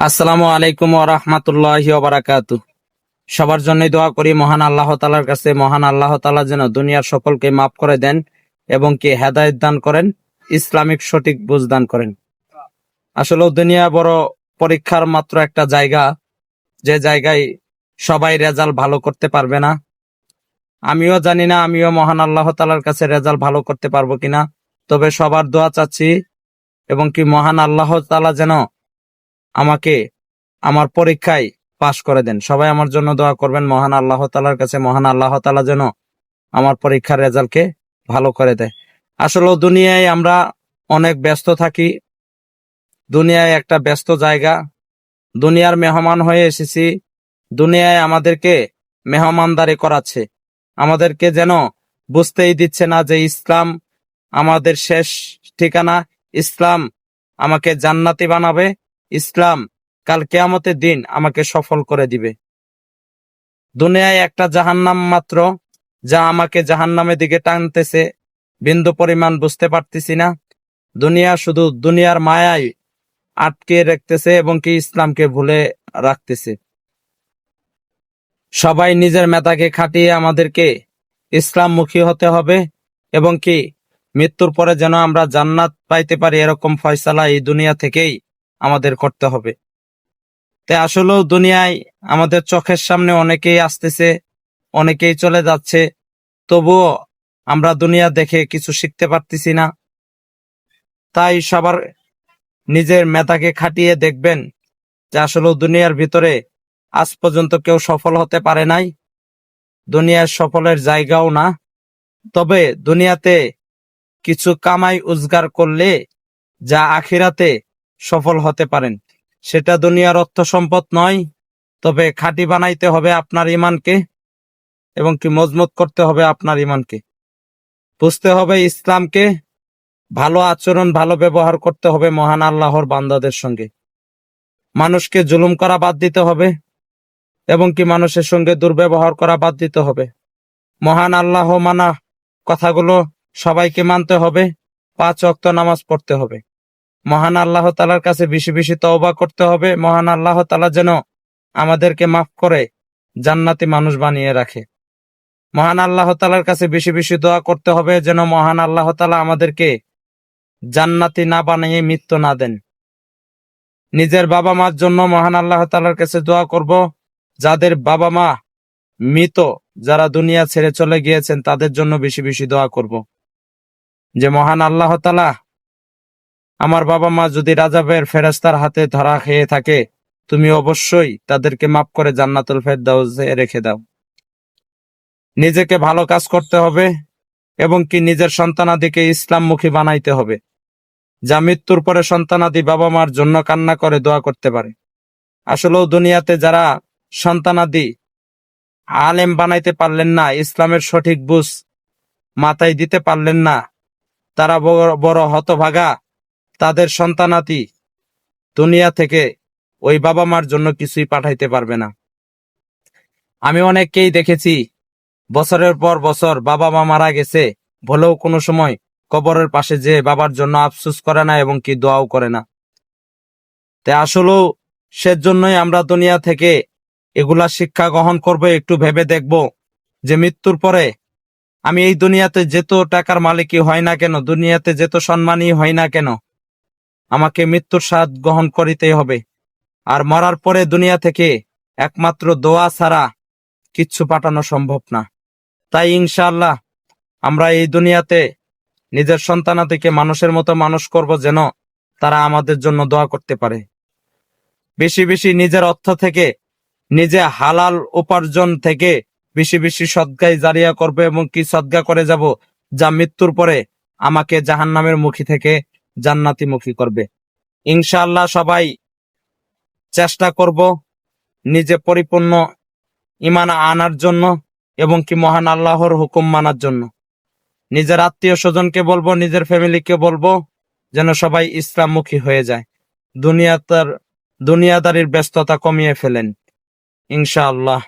আসসালামু আলাইকুম রহমতুল্লাহ বারাকাতু। সবার জন্যই দোয়া করি, মহান আল্লাহ তালার কাছে, মহান আল্লাহ তাআলা যেন দুনিয়ার সকলকে মাফ করে দেন এবং কি হেদায়েত দান করেন, ইসলামিক সঠিক বুঝ দান করেন। আসলে দুনিয়া বড় পরীক্ষার মাত্র একটা জায়গা। যে জায়গায় সবাই রেজাল্ট ভালো করতে পারবে না। আমিও জানি না, আমিও মহান আল্লাহ তালার কাছে রেজাল্ট ভালো করতে পারব কিনা। তবে সবার দোয়া চাচ্ছি এবং কি মহান আল্লাহ তালা যেন আমাকে আমার পরীক্ষায় পাশ করে দেন। সবাই আমার জন্য দোয়া করবেন। মহান আল্লাহ তালার কাছে মহান আল্লাহ তালা যেন আমার পরীক্ষার রেজাল্টকে ভালো করে দেয়। আসলে দুনিয়ায় আমরা অনেক ব্যস্ত থাকি। দুনিয়ায় একটা ব্যস্ত জায়গা। দুনিয়ার মেহমান হয়ে এসেছি। দুনিয়ায় আমাদেরকে মেহমানদারি করাচ্ছে। আমাদেরকে যেন বুঝতেই দিচ্ছে না যে ইসলাম আমাদের শেষ ঠিকানা। ইসলাম আমাকে জান্নাতি বানাবে। ইসলাম, কাল কেয়ামতের দিন আমাকে সফল করে দিবে। দুনিয়ায় একটা জাহান্নাম মাত্র, যা আমাকে জাহান্নামের দিকে টানতেছে। বিন্দু পরিমাণ বুঝতে পারতেছি না। দুনিয়া শুধু দুনিয়ার মায়ায় আটকে রাখতেছে এবং কি ইসলামকে ভুলে রাখতেছে। সবাই নিজের মেধাকে খাটিয়ে আমাদেরকে ইসলামমুখী হতে হবে এবং কি মৃত্যুর পরে যেন আমরা জান্নাত পাইতে পারি এরকম ফয়সালা এই দুনিয়া থেকেই। আমাদের করতে হবে। তাই আসলেও দুনিয়ায় আমাদের চোখের সামনে অনেকেই আসতেছে, অনেকেই চলে যাচ্ছে, তবুও আমরা দুনিয়া দেখে কিছু শিখতে পারতেছি না। তাই সবার নিজের মেধাকে খাটিয়ে দেখবেন যে আসলে দুনিয়ার ভিতরে আজ পর্যন্ত কেউ সফল হতে পারে নাই। দুনিয়ার সফলের জায়গাও না। তবে দুনিয়াতে কিছু কামাই উজগার করলে যা আখিরাতে সফল হতে পারেন। সেটা দুনিয়ার অর্থ সম্পদ নয়, তবে খাঁটি বানাইতে হবে আপনার ইমানকে এবং কি মজবুত করতে হবে আপনার ইমানকে বুঝতে হবে ইসলামকে, ভালো আচরণ, ভালো ব্যবহার করতে হবে মহান আল্লাহর বান্দাদের সঙ্গে। মানুষকে জুলুম করা বাদ দিতে হবে এবং কি মানুষের সঙ্গে দুর্ব্যবহার করা বাদ দিতে হবে। মহান আল্লাহ মানা কথাগুলো সবাইকে মানতে হবে, পাঁচ অক্ত নামাজ পড়তে হবে। মহান আল্লাহ তালার কাছে বেশি বেশি তওবা করতে হবে। মহান আল্লাহ তালা যেন আমাদেরকে মাফ করে জান্নাতি মানুষ বানিয়ে রাখে। মহান আল্লাহ তালার কাছে বেশি বেশি দোয়া করতে হবে যেন মহান আল্লাহ তালা আমাদেরকে জান্নাতি না বানিয়ে মৃত্যু না দেন। নিজের বাবা মার জন্য মহান আল্লাহ তালার কাছে দোয়া করব। যাদের বাবা মা মৃত, যারা দুনিয়া ছেড়ে চলে গিয়েছেন, তাদের জন্য বেশি বেশি দোয়া করব। যে মহান আল্লাহ তালা আমার বাবা মা যদি রাজাবের ফেরেস্তার হাতে ধরা খেয়ে থাকে, তুমি অবশ্যই তাদেরকে মাফ করে জান্নাতুল ফেরদাউসে রেখে দাও। নিজেকে ভালো কাজ করতে হবে এবং কি নিজের সন্তানাদিকে ইসলামমুখী বানাইতে হবে, যা মৃত্যুর পরে সন্তানাদি বাবা মার জন্য কান্না করে দোয়া করতে পারে। আসলেও দুনিয়াতে যারা সন্তানাদি আলেম বানাইতে পারলেন না, ইসলামের সঠিক বুঝ মাথায় দিতে পারলেন না, তারা বড় বড় হতভাগা তাদের সন্তানাতি দুনিয়া থেকে ওই বাবা মার জন্য কিছুই পাঠাইতে পারবে না। আমি অনেককেই দেখেছি, বছরের পর বছর বাবা মা মারা গেছে বলেও কোনো সময় কবরের পাশে যে বাবার জন্য আফসুস করে না এবং কি দোয়াও করে না। তাই আসলেও সেজন্যই আমরা দুনিয়া থেকে এগুলা শিক্ষা গ্রহণ করব, একটু ভেবে দেখব যে মৃত্যুর পরে আমি এই দুনিয়াতে যেত টাকার মালিকই হয় না কেন, দুনিয়াতে যেত সম্মানই হয় না কেন। আমাকে মৃত্যুর স্বাদ গ্রহণ করিতে হবে। আর মরার পরে দুনিয়া থেকে একমাত্র দোয়া ছাড়া কিচ্ছু পাঠানো সম্ভব না। তাই ইনশাআল্লাহ আমরা এই দুনিয়াতে নিজের সন্তানাদিকে মানুষের মতো মানুষ করব যেন তারা আমাদের জন্য দোয়া করতে পারে। বেশি বেশি নিজের অর্থ থেকে, নিজে হালাল উপার্জন থেকে বেশি বেশি সদ্গায় জারিয়া করবে এবং কি সদ্গা করে যাব, যা মৃত্যুর পরে আমাকে জাহান্নামের মুখী থেকে জান্নাতি মুখী করবে। ইনশাআল্লাহ সবাই চেষ্টা করব নিজে পরিপূর্ণ ইমান আনার জন্য এবং কি মহান আল্লাহর হুকুম মানার জন্য। নিজের আত্মীয় স্বজনকে বলব, নিজের ফ্যামিলিকে বলব, যেন সবাই ইসলামমুখী হয়ে যায়। দুনিয়াতার দুনিয়াদারির ব্যস্ততা কমিয়ে ফেলেন। ইনশাআল্লাহ।